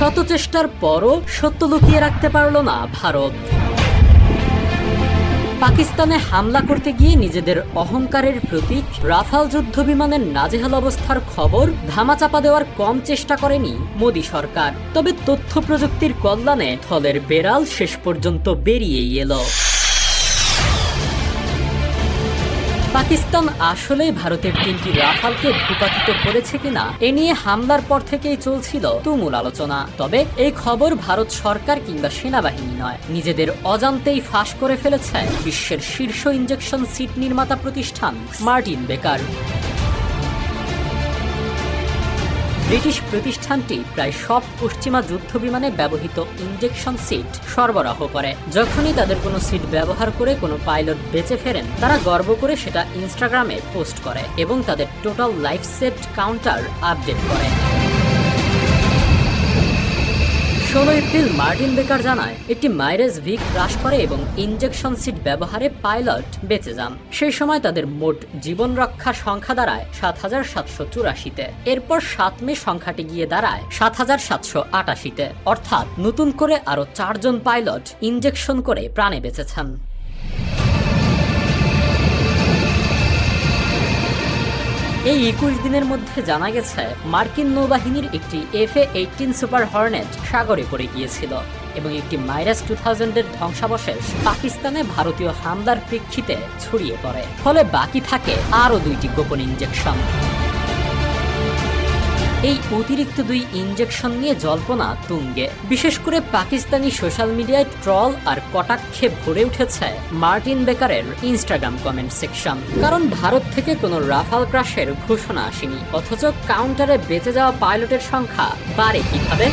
শত চেষ্টার পরও সত্য লুকিয়ে রাখতে পারল না ভারত। পাকিস্তানে হামলা করতে গিয়ে নিজেদের অহংকারের প্রতীক রাফাল যুদ্ধ বিমানের নাজেহাল অবস্থার খবর ধামাচাপা দেওয়ার কম চেষ্টা করেনি মোদী সরকার। তবে তথ্য প্রযুক্তির কল্যাণে থলের বেড়াল শেষ পর্যন্ত বেরিয়েই এলো। পাকিস্তান আসলেই ভারতের তিনটি রাফালকে ভূপাতিত করেছে কিনা, এ নিয়ে হামলার পর থেকেই চলছিল তুমুল আলোচনা। তবে এই খবর ভারত সরকার কিংবা সেনাবাহিনী নয়, নিজেদের অজান্তেই ফাঁস করে ফেলেছেন বিশ্বের শীর্ষ ইঞ্জেকশন সিট নির্মাতা প্রতিষ্ঠান মার্টিন বেকার। ব্রিটিশ প্রতিষ্ঠানটি প্রায় সব পশ্চিমা যুদ্ধ বিমানে ব্যবহৃত ইঞ্জেকশন সিট সরবরাহ করে। যখনই তাদের কোনো সিট ব্যবহার করে কোনো পাইলট বেঁচে ফেরেন, তারা গর্ব করে সেটা ইনস্টাগ্রামে পোস্ট করে এবং তাদের total life set counter update করে। ষোলো এপ্রিল মার্টিন বেকার জানায়, একটি মাইরেজ ভিক হ্রাস করে এবং ইনজেকশন সিট ব্যবহারে পাইলট বেঁচে যান। সেই সময় তাদের মোট জীবন রক্ষা সংখ্যা দাঁড়ায় সাত হাজার সাতশো চুরাশিতে। এরপর সাত মে সংখ্যাটি গিয়ে দাঁড়ায় সাত হাজার সাতশো আটাশিতে। অর্থাৎ নতুন করে আরও চারজন পাইলট ইনজেকশন করে প্রাণে বেঁচেছেন। এই একুশ দিনের মধ্যে জানা গেছে, মার্কিন নৌবাহিনীর একটি F A eighteen super Hornet সাগরে পড়ে গিয়েছিল এবং একটি মাইরাস টু থাউজেন্ডের ধ্বংসাবশেষ পাকিস্তানে ভারতীয় হামলার প্রেক্ষিতে ছড়িয়ে পড়ে। ফলে বাকি থাকে আরও দুইটি গোপন ইঞ্জেকশন এই অতিরিক্ত দুই ইঞ্জেকশন নিয়ে জল্পনা তুঙ্গে। বিশেষ করে পাকিস্তানি সোশ্যাল মিডিয়ায় ট্রল আর কটাক্ষে ভরে উঠেছে মার্টিন বেকারের ইনস্টাগ্রাম কমেন্ট সেকশন। কারণ ভারত থেকে কোনো রাফাল ক্রাশের ঘোষণা আসেনি, অথচ কাউন্টারে বেঁচে যাওয়া পাইলটের সংখ্যা বাড়ে কীভাবে?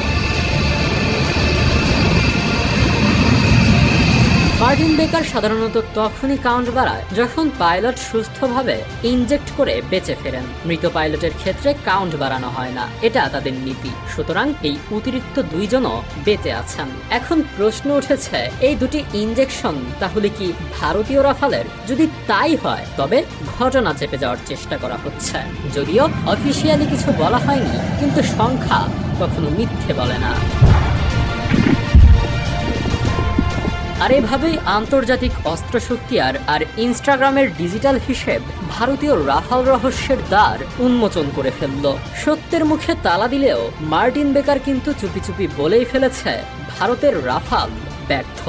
মার্টিন বেকার সাধারণত তখনই কাউন্ট বাড়ায় যখন পাইলট সুস্থভাবে ইনজেক্ট করে বেঁচে ফেরেন। মৃত পাইলটের ক্ষেত্রে কাউন্ট বাড়ানো হয় না। এটা তাদের নীতি। সুতরাং এই অতিরিক্ত দুইজনও বেঁচে আছেন। এখন প্রশ্ন উঠেছে, এই দুটি ইনজেকশন তাহলে কি ভারতীয় রাফালের? যদি তাই হয়, তবে ঘটনা চেপে যাওয়ার চেষ্টা করা হচ্ছে। যদিও অফিসিয়ালি কিছু বলা হয়নি, কিন্তু সংখ্যা কখনো মিথ্যে বলে না। আর এভাবেই আন্তর্জাতিক অস্ত্রশক্তি আর আর ইনস্টাগ্রামের ডিজিটাল হিসেব ভারতীয় রাফাল রহস্যের দ্বার উন্মোচন করে ফেলল। সত্যের মুখে তালা দিলেও মার্টিন বেকার কিন্তু চুপি চুপি বলেই ফেলেছে, ভারতের রাফাল ব্যর্থ।